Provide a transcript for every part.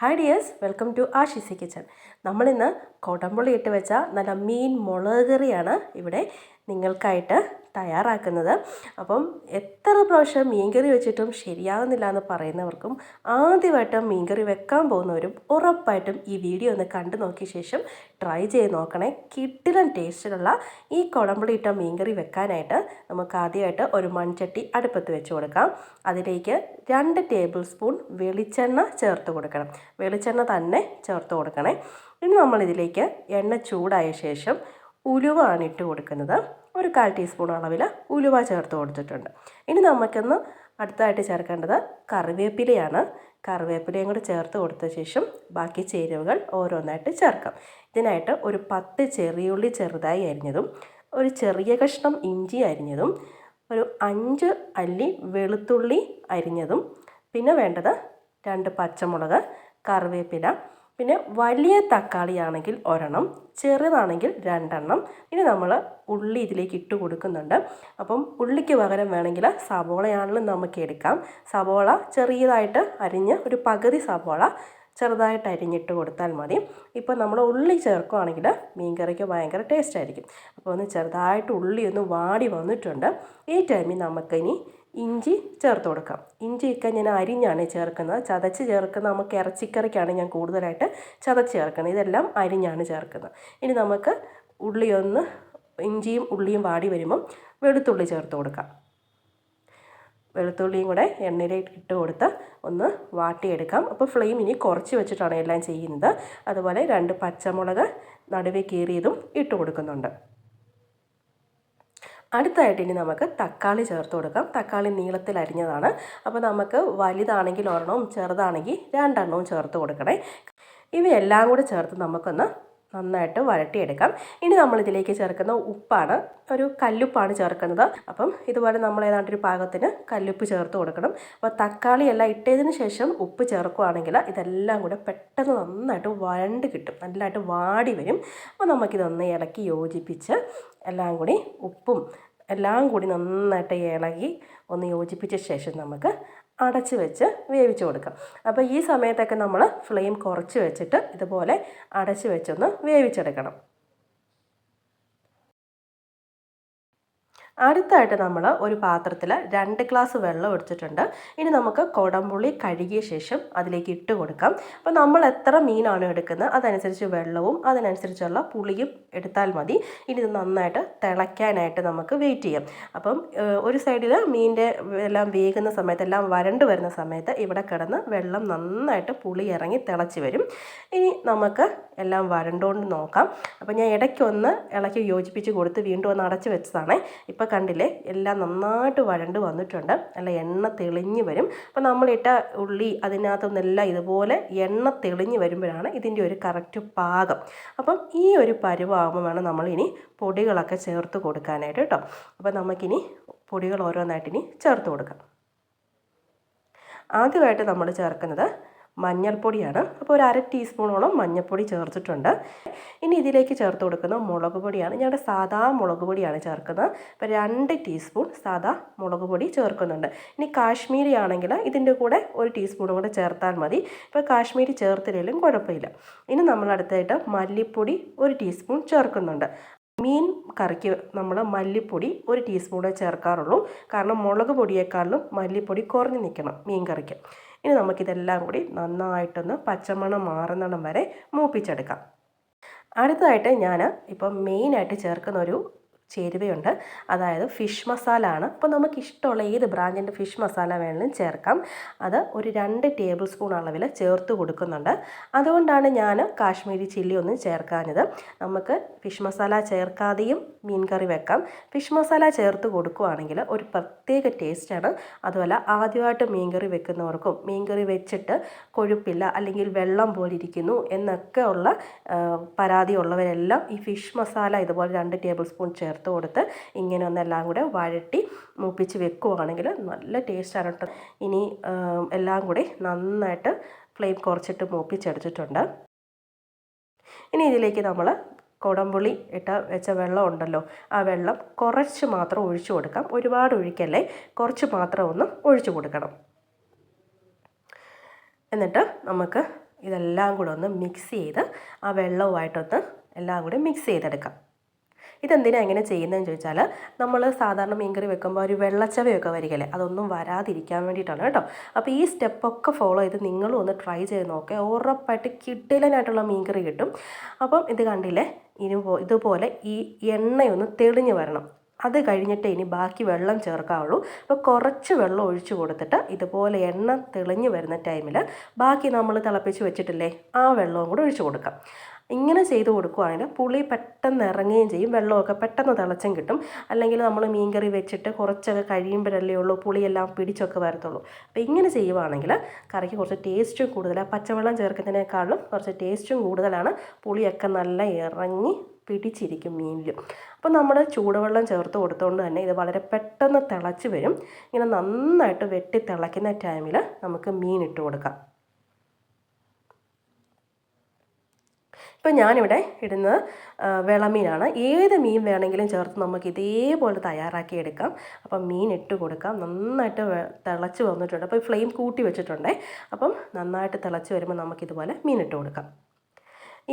Hi dears welcome to Ashisi kitchen നമ്മളിന്ന് കോട്ടമ്പുള്ളി ഇട്ട് വെച്ച നല്ല മീൻ മുളക് കറിയാണ് ഇവിടെ നിങ്ങൾക്കായിട്ട് തയ്യാറാക്കുന്നത്. അപ്പം എത്ര പ്രാവശ്യം മീൻകറി വെച്ചിട്ടും ശരിയാകുന്നില്ല എന്ന് പറയുന്നവർക്കും ആദ്യമായിട്ടും മീൻകറി വെക്കാൻ പോകുന്നവരും ഉറപ്പായിട്ടും ഈ വീഡിയോ ഒന്ന് കണ്ടു നോക്കിയ ശേഷം ട്രൈ ചെയ്ത് നോക്കണേ. കിട്ടിലൻ ടേസ്റ്റിലുള്ള ഈ കുളമ്പളിയിട്ട മീൻകറി വെക്കാനായിട്ട് നമുക്ക് ആദ്യമായിട്ട് ഒരു മൺചട്ടി അടുപ്പത്ത് വെച്ച് കൊടുക്കാം. അതിലേക്ക് രണ്ട് ടേബിൾ സ്പൂൺ വെളിച്ചെണ്ണ ചേർത്ത് കൊടുക്കണം. വെളിച്ചെണ്ണ തന്നെ ചേർത്ത് കൊടുക്കണേ. ഇനി നമ്മളിതിലേക്ക് എണ്ണ ചൂടായ ശേഷം ഉലുവാണ് ഇട്ട് കൊടുക്കുന്നത്. ഒരു കാൽ ടീസ്പൂൺ അളവിൽ ഉലുവ ചേർത്ത് കൊടുത്തിട്ടുണ്ട്. ഇനി നമുക്കൊന്ന് അടുത്തായിട്ട് ചേർക്കേണ്ടത് കറിവേപ്പിലയാണ്. കറിവേപ്പിലയും കൂടി ചേർത്ത് കൊടുത്ത ശേഷം ബാക്കി ചേരുവകൾ ഓരോന്നായിട്ട് ചേർക്കാം. ഇതിനായിട്ട് ഒരു പത്ത് ചെറിയുള്ളി ചെറുതായി അരിഞ്ഞതും ഒരു ചെറിയ കഷ്ണം ഇഞ്ചി അരിഞ്ഞതും ഒരു അഞ്ച് അല്ലി വെളുത്തുള്ളി അരിഞ്ഞതും പിന്നെ വേണ്ടത് രണ്ട് പച്ചമുളക് കറിവേപ്പില പിന്നെ വലിയ തക്കാളിയാണെങ്കിൽ ഒരെണ്ണം ചെറുതാണെങ്കിൽ രണ്ടെണ്ണം. ഇനി നമ്മൾ ഉള്ളി ഇതിലേക്ക് ഇട്ട് കൊടുക്കുന്നുണ്ട്. അപ്പം ഉള്ളിക്ക് പകരം വേണമെങ്കിൽ സവോളയാണെങ്കിലും നമുക്ക് എടുക്കാം. സവോള ചെറിയതായിട്ട് അരിഞ്ഞ് ഒരു പകുതി സവോള ചെറുതായിട്ട് അരിഞ്ഞിട്ട് കൊടുത്താൽ മതി. ഇപ്പോൾ നമ്മൾ ഉള്ളി ചേർക്കുകയാണെങ്കിൽ മീൻകറിക്ക് ഭയങ്കര ടേസ്റ്റ് ആയിരിക്കും. അപ്പോൾ ഒന്ന് ചെറുതായിട്ട് ഉള്ളി ഒന്ന് വാടി വന്നിട്ടുണ്ട്. ഈ ടൈമിൽ നമുക്കിനി ഇഞ്ചി ചേർത്ത് കൊടുക്കാം. ഇഞ്ചിയൊക്കെ ഞാൻ അരിഞ്ഞാണ് ചേർക്കുന്നത്. ചതച്ച് ചേർക്കുന്ന നമുക്ക് ഇറച്ചിക്കറിക്കാണ് ഞാൻ കൂടുതലായിട്ട് ചതച്ച് ചേർക്കുന്നത്. ഇതെല്ലാം അരിഞ്ഞാണ് ചേർക്കുന്നത്. ഇനി നമുക്ക് ഉള്ളിയൊന്ന് ഇഞ്ചിയും ഉള്ളിയും വാടി വരുമ്പം വെളുത്തുള്ളി ചേർത്ത് കൊടുക്കാം. വെളുത്തുള്ളിയും കൂടെ എണ്ണയിലേക്ക് ഇട്ട് കൊടുത്ത് ഒന്ന് വാട്ടിയെടുക്കാം. അപ്പോൾ ഫ്ലെയിം ഇനി കുറച്ച് വെച്ചിട്ടാണ് എല്ലാം ചെയ്യുന്നത്. അതുപോലെ രണ്ട് പച്ചമുളക് നടുവേ കീറിയതും ഇട്ട് കൊടുക്കുന്നുണ്ട്. അടുത്തായിട്ട് ഇനി നമുക്ക് തക്കാളി ചേർത്ത് കൊടുക്കാം. തക്കാളി നീളത്തിൽ അരിഞ്ഞതാണ്. അപ്പോൾ നമുക്ക് വലുതാണെങ്കിൽ ഒരെണ്ണവും ചെറുതാണെങ്കിൽ രണ്ടെണ്ണവും ചേർത്ത് കൊടുക്കണേ. ഇവയെല്ലാം കൂടെ ചേർത്ത് നമുക്കൊന്ന് നന്നായിട്ട് വരട്ടിയെടുക്കാം ഇനി നമ്മൾ ഇതിലേക്ക് ചേർക്കുന്ന ഉപ്പാണ്. ഒരു കല്ലുപ്പാണ് ചേർക്കുന്നത്. അപ്പം ഇതുപോലെ നമ്മൾ ഏതാണ്ട് ഒരു പാകത്തിന് കല്ലുപ്പ് ചേർത്ത് കൊടുക്കണം. അപ്പോൾ തക്കാളി എല്ലാം ഇട്ടതിന് ശേഷം ഉപ്പ് ചേർക്കുകയാണെങ്കിൽ ഇതെല്ലാം കൂടെ പെട്ടെന്ന് നന്നായിട്ട് വരണ്ട് കിട്ടും. നല്ലതായിട്ട് വാടി വരും. അപ്പോൾ നമുക്കിതൊന്ന് ഇളക്കി യോജിപ്പിച്ച് എല്ലാം കൂടി ഉപ്പും എല്ലാം കൂടി നന്നായിട്ട് ഇളകി ഒന്ന് യോജിപ്പിച്ച ശേഷം നമുക്ക് അടച്ച് വെച്ച് വേവിച്ച് കൊടുക്കാം. അപ്പോൾ ഈ സമയത്തൊക്കെ നമ്മൾ ഫ്ലെയിം കുറച്ച് വെച്ചിട്ട് ഇതുപോലെ അടച്ച് വെച്ചൊന്ന് വേവിച്ചെടുക്കണം. അടുത്തായിട്ട് നമ്മൾ ഒരു പാത്രത്തിൽ രണ്ട് ഗ്ലാസ് വെള്ളം എടുത്തിട്ടുണ്ട് ഇനി നമുക്ക് കുടംപുളി കഴുകിയ ശേഷം അതിലേക്ക് ഇട്ട് കൊടുക്കാം. അപ്പോൾ നമ്മൾ എത്ര മീനാണ് എടുക്കുന്നത് അതനുസരിച്ച് വെള്ളവും അതിനനുസരിച്ചുള്ള പുളിയും എടുത്താൽ മതി. ഇനി ഇത് നന്നായിട്ട് തിളയ്ക്കാനായിട്ട് നമുക്ക് വെയിറ്റ് ചെയ്യാം. അപ്പം ഒരു സൈഡിൽ മീനിന്റെ എല്ലാം വേകുന്ന സമയത്ത് എല്ലാം വരണ്ട് വരുന്ന സമയത്ത് ഇവിടെ കിടന്ന് വെള്ളം നന്നായിട്ട് പുളി ഇറങ്ങി തിളച്ച് വരും. ഇനി നമുക്ക് എല്ലാം വരണ്ടോണ്ട് നോക്കാം. അപ്പോൾ ഞാൻ ഇടയ്ക്കൊന്ന് ഇളക്കി യോജിപ്പിച്ച് കൊടുത്ത് വീണ്ടും ഒന്ന് അടച്ച് വെച്ചതാണ്. ഇപ്പോൾ കണ്ടില്ലേ? എല്ലാം നന്നായിട്ട് വഴണ്ട് വന്നിട്ടുണ്ട്. നല്ല എണ്ണ തെളിഞ്ഞ് വരും. അപ്പോൾ നമ്മളിട്ട ഉള്ളി അതിനകത്തുനിന്നെല്ലാം ഇതുപോലെ എണ്ണ തെളിഞ്ഞ് വരുമ്പോഴാണ് ഇതിന്റെ ഒരു കറക്റ്റ് പാകം. അപ്പം ഈ ഒരു പരുവാകുമ്പോൾ വേണം നമ്മളിനി പൊടികളൊക്കെ ചേർത്ത് കൊടുക്കാനായിട്ട് കേട്ടോ. അപ്പോൾ നമുക്കിനി പൊടികൾ ഓരോന്നായിട്ടിനി ചേർത്ത് കൊടുക്കാം. ആദ്യമായിട്ട് നമ്മൾ ചേർക്കുന്നത് മഞ്ഞൾപ്പൊടിയാണ്. അപ്പോൾ ഒരു അര ടീസ്പൂണോളം മഞ്ഞൾപ്പൊടി ചേർത്തിട്ടുണ്ട്. ഇനി ഇതിലേക്ക് ചേർത്ത് കൊടുക്കുന്ന മുളക് പൊടിയാണ്. ഞങ്ങളുടെ സാധാ മുളക് പൊടിയാണ് ചേർക്കുന്നത്. അപ്പോൾ രണ്ട് ടീസ്പൂൺ സാധാ മുളക് പൊടി ചേർക്കുന്നുണ്ട്. ഇനി കാശ്മീരി ആണെങ്കിൽ ഇതിന്റെ കൂടെ ഒരു ടീസ്പൂണും കൂടെ ചേർത്താൽ മതി. ഇപ്പോൾ കാശ്മീരി ചേർത്തില്ലെങ്കിലും കുഴപ്പമില്ല. ഇനി നമ്മൾ അടുത്തായിട്ട് മല്ലിപ്പൊടി ഒരു ടീസ്പൂൺ ചേർക്കുന്നുണ്ട്. മീൻ കറിക്ക് നമ്മൾ മല്ലിപ്പൊടി ഒരു ടീസ്പൂണേ ചേർക്കാറുള്ളൂ. കാരണം മുളക് പൊടിയേക്കാളും മല്ലിപ്പൊടി കുറഞ്ഞ് നിൽക്കണം മീൻ കറിക്ക്. ഇനി നമുക്കിതെല്ലാം കൂടി നന്നായിട്ടൊന്ന് പച്ചമണം മാറുന്നിടം വരെ മൂപ്പിച്ചെടുക്കാം. അടുത്തതായിട്ട് ഞാൻ ഇപ്പം മെയിനായിട്ട് ചേർക്കുന്ന ഒരു ചേരുവയുണ്ട്. അതായത് ഫിഷ് മസാല ആണ് അപ്പോൾ നമുക്ക് ഇഷ്ടമുള്ള ഏത് ബ്രാൻഡിന്റെ ഫിഷ് മസാല വേണമെങ്കിലും ചേർക്കാം. അത് ഒരു രണ്ട് ടേബിൾ സ്പൂൺ അളവിൽ ചേർത്ത് കൊടുക്കുന്നുണ്ട്. അതുകൊണ്ടാണ് ഞാൻ കാശ്മീരി ചില്ലി ഒന്നും ചേർക്കാഞ്ഞത്. നമുക്ക് ഫിഷ് മസാല ചേർക്കാതെയും മീൻ കറി വെക്കാം. ഫിഷ് മസാല ചേർത്ത് കൊടുക്കുവാണെങ്കിൽ ഒരു പ്രത്യേക ടേസ്റ്റാണ്. അതുപോലെ ആദ്യമായിട്ട് മീൻ കറി വെക്കുന്നവർക്കും മീൻ കറി വെച്ചിട്ട് കൊഴുപ്പില്ല അല്ലെങ്കിൽ വെള്ളം പോലെ ഇരിക്കുന്നു എന്നൊക്കെ ഉള്ള പരാതി ഉള്ളവരെല്ലാം ഈ ഫിഷ് മസാല ഇതുപോലെ രണ്ട് ടേബിൾ സ്പൂൺ ചേർത്ത് ചേർത്ത് കൊടുത്ത് ഇങ്ങനെ ഒന്നെല്ലാം കൂടെ വഴട്ടി മൂപ്പിച്ച് വെക്കുവാണെങ്കിൽ നല്ല ടേസ്റ്റാണ് കേട്ടോ ഇനി എല്ലാം കൂടി നന്നായിട്ട് ഫ്ലെയിം കുറച്ചിട്ട് മൂപ്പിച്ചെടുത്തിട്ടുണ്ട്. ഇനി ഇതിലേക്ക് നമ്മൾ കുടംപുളി ഇട്ട വെച്ച വെള്ളം ഉണ്ടല്ലോ ആ വെള്ളം കുറച്ച് മാത്രം ഒഴിച്ചു കൊടുക്കാം. ഒരുപാട് ഒഴിക്കല്ലേ കുറച്ച് മാത്രം ഒന്ന് ഒഴിച്ചു കൊടുക്കണം. എന്നിട്ട് നമുക്ക് ഇതെല്ലാം കൂടെ ഒന്ന് മിക്സ് ചെയ്ത് ആ വെള്ളവുമായിട്ടൊന്ന് എല്ലാം കൂടി മിക്സ് ചെയ്തെടുക്കാം. ഇതെന്തിനാണ് എങ്ങനെ ചെയ്യുന്നതെന്ന് ചോദിച്ചാൽ നമ്മൾ സാധാരണ മീൻകറി വെക്കുമ്പോൾ ഒരു വെള്ളച്ചവയൊക്കെ വരികയല്ലേ അതൊന്നും വരാതിരിക്കാൻ വേണ്ടിയിട്ടാണ് കേട്ടോ. അപ്പോൾ ഈ സ്റ്റെപ്പൊക്കെ ഫോളോ ചെയ്ത് നിങ്ങളും ഒന്ന് ട്രൈ ചെയ്ത് നോക്കുക ഉറപ്പായിട്ട് കിട്ടിലനായിട്ടുള്ള മീൻകറി കിട്ടും. അപ്പം ഇത് കണ്ടില്ലേ? ഇനി ഇതുപോലെ ഈ എണ്ണയൊന്ന് തെളിഞ്ഞ് വരണം. അത് കഴിഞ്ഞിട്ട് ഇനി ബാക്കി വെള്ളം ചേർക്കാവുള്ളൂ. അപ്പോൾ കുറച്ച് വെള്ളം ഒഴിച്ചു കൊടുത്തിട്ട് ഇതുപോലെ എണ്ണ തെളിഞ്ഞ് വരുന്ന ടൈമിൽ ബാക്കി നമ്മൾ തിളപ്പിച്ച് വെച്ചിട്ടില്ലേ ആ വെള്ളവും കൂടെ ഒഴിച്ചു കൊടുക്കാം. ഇങ്ങനെ ചെയ്ത് കൊടുക്കുകയാണെങ്കിൽ പുളി പെട്ടെന്ന് ഇറങ്ങുകയും ചെയ്യും വെള്ളമൊക്കെ പെട്ടെന്ന് തിളച്ചും കിട്ടും. അല്ലെങ്കിൽ നമ്മൾ മീൻകറി വെച്ചിട്ട് കുറച്ചൊക്കെ കഴിയുമ്പോഴല്ലേ ഉള്ളൂ പുളിയെല്ലാം പിടിച്ചൊക്കെ വരത്തുള്ളൂ. അപ്പോൾ ഇങ്ങനെ ചെയ്യുവാണെങ്കിൽ കറിക്ക് കുറച്ച് ടേസ്റ്റും കൂടുതലാണ് പച്ചവെള്ളം ചേർക്കുന്നതിനേക്കാളും കുറച്ച് ടേസ്റ്റും കൂടുതലാണ് പുളിയൊക്കെ നല്ല ഇറങ്ങി പിടിച്ചിരിക്കും മീനിലും. അപ്പോൾ നമ്മൾ ചൂടുവെള്ളം ചേർത്ത് കൊടുത്തുകൊണ്ട് തന്നെ ഇത് വളരെ പെട്ടെന്ന് തിളച്ച് വരും. ഇങ്ങനെ നന്നായിട്ട് വെട്ടി തിളയ്ക്കുന്ന ടൈമിൽ നമുക്ക് മീൻ ഇട്ട് കൊടുക്കാം. ഇപ്പം ഞാനിവിടെ ഇടുന്നത് വിളമീനാണ്. ഏത് മീൻ വേണമെങ്കിലും ചേർത്ത് നമുക്ക് ഇതേപോലെ തയ്യാറാക്കി എടുക്കാം. അപ്പം മീൻ ഇട്ട് കൊടുക്കാം. നന്നായിട്ട് തിളച്ച് വന്നിട്ടുണ്ട്. അപ്പോൾ ഫ്ലെയിം കൂട്ടി വെച്ചിട്ടുണ്ടേ. അപ്പം നന്നായിട്ട് തിളച്ച് വരുമ്പോൾ നമുക്കിതുപോലെ മീൻ ഇട്ട് കൊടുക്കാം.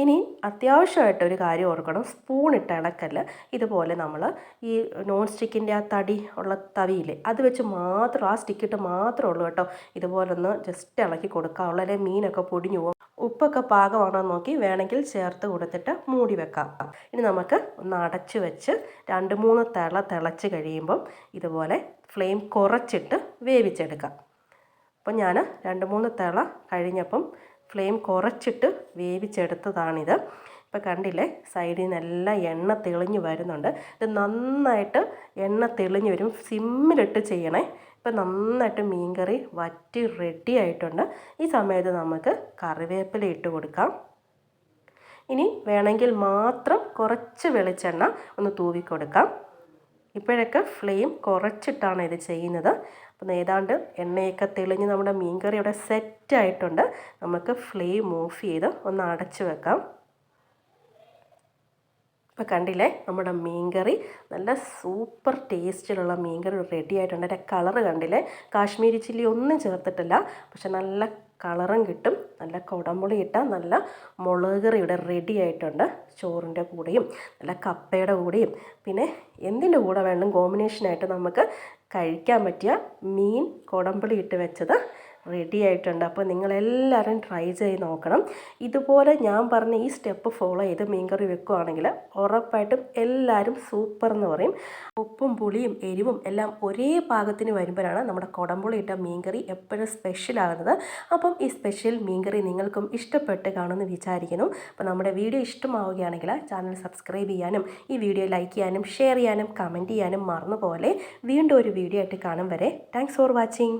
ഇനി അത്യാവശ്യമായിട്ട് ഒരു കാര്യം ഓർക്കണം. സ്പൂൺ ഇട്ട് ഇളക്കൽ ഇതുപോലെ നമ്മൾ ഈ നോൺ സ്റ്റിക്കിന്റെ ആ തടി ഉള്ള തവിയില്ലേ അത് വെച്ച് മാത്രം ആ സ്റ്റിക്കിട്ട് മാത്രമേ ഉള്ളൂ കേട്ടോ. ഇതുപോലെ ഒന്ന് ജസ്റ്റ് ഇളക്കി കൊടുക്കാവുള്ളൂ അല്ലെങ്കിൽ മീനൊക്കെ പൊടിഞ്ഞു പോകും. ഉപ്പൊക്കെ പാകമാണോ നോക്കി വേണമെങ്കിൽ ചേർത്ത് കൊടുത്തിട്ട് മൂടി വെക്കാം. ഇനി നമുക്ക് ഒന്ന് അടച്ച് വെച്ച് രണ്ട് മൂന്ന് തിള തിളച്ച് കഴിയുമ്പം ഇതുപോലെ ഫ്ലെയിം കുറച്ചിട്ട് വേവിച്ചെടുക്കാം. അപ്പം ഞാൻ രണ്ട് മൂന്ന് തിള കഴിഞ്ഞപ്പം ഫ്ലെയിം കുറച്ചിട്ട് വേവിച്ചെടുത്തതാണിത്. ഇപ്പം കണ്ടില്ലേ സൈഡിൽ നിന്നെല്ലാം എണ്ണ തെളിഞ്ഞ് വരുന്നുണ്ട്. ഇത് നന്നായിട്ട് എണ്ണ തെളിഞ്ഞ് വരും. സിമ്മിലിട്ട് ചെയ്യണേ ഇപ്പം നന്നായിട്ട് മീൻകറി വറ്റി റെഡി ആയിട്ടുണ്ട്. ഈ സമയത്ത് നമുക്ക് കറിവേപ്പില ഇട്ട് കൊടുക്കാം. ഇനി വേണമെങ്കിൽ മാത്രം കുറച്ച് വെളിച്ചെണ്ണ ഒന്ന് തൂവി കൊടുക്കാം. ഇപ്പോഴൊക്കെ ഫ്ലെയിം കുറച്ചിട്ടാണ് ഇത് ചെയ്യുന്നത്. അപ്പം ഏതാണ്ട് എണ്ണയൊക്കെ തെളിഞ്ഞ് നമ്മുടെ മീൻകറി ഇവിടെ സെറ്റായിട്ടുണ്ട് നമുക്ക് ഫ്ലെയിം ഓഫ് ചെയ്ത് ഒന്ന് അടച്ചു വെക്കാം. ഇപ്പോൾ കണ്ടില്ലേ? നമ്മുടെ മീൻകറി നല്ല സൂപ്പർ ടേസ്റ്റിലുള്ള മീൻകറി റെഡി ആയിട്ടുണ്ട്. അതിന്റെ കളറ് കണ്ടില്ലേ? കാശ്മീരി ചില്ലി ഒന്നും ചേർത്തിട്ടില്ല. പക്ഷെ നല്ല കളറും കിട്ടും. നല്ല കുടമ്പുളി ഇട്ട നല്ല മുളക് കറി ഇവിടെ റെഡി ആയിട്ടുണ്ട്. ചോറിന്റെ കൂടെയും നല്ല കപ്പയുടെ കൂടെയും. പിന്നെ എന്തിന്റെ കൂടെ വേണം? കോമ്പിനേഷനായിട്ട് നമുക്ക് കഴിക്കാൻ പറ്റിയ മീൻ കുടമ്പുളി ഇട്ട് വെച്ചത് റെഡി ആയിട്ടുണ്ട്. അപ്പോൾ നിങ്ങളെല്ലാവരും ട്രൈ ചെയ്ത് നോക്കണം. ഇതുപോലെ ഞാൻ പറഞ്ഞ ഈ സ്റ്റെപ്പ് ഫോളോ ചെയ്ത് മീൻകറി വെക്കുകയാണെങ്കിൽ ഉറപ്പായിട്ടും എല്ലാവരും സൂപ്പർ എന്ന് പറയും. ഉപ്പും പുളിയും എരിവും എല്ലാം ഒരേ പാകത്തിന് വരുമ്പോഴാണ് നമ്മുടെ കുടംപുളി ഇട്ട മീൻകറി എപ്പോഴും സ്പെഷ്യൽ ആകുന്നത്. അപ്പം ഈ സ്പെഷ്യൽ മീൻകറി നിങ്ങൾക്കും ഇഷ്ടപ്പെട്ട് കാണുമെന്ന് വിചാരിക്കുന്നു. അപ്പോൾ നമ്മുടെ വീഡിയോ ഇഷ്ടമാവുകയാണെങ്കിൽ ചാനൽ സബ്സ്ക്രൈബ് ചെയ്യാനും ഈ വീഡിയോ ലൈക്ക് ചെയ്യാനും ഷെയർ ചെയ്യാനും കമന്റ് ചെയ്യാനും മറന്നുപോലെ വീണ്ടും ഒരു വീഡിയോ ആയിട്ട് കാണും വരെ. Thanks for watching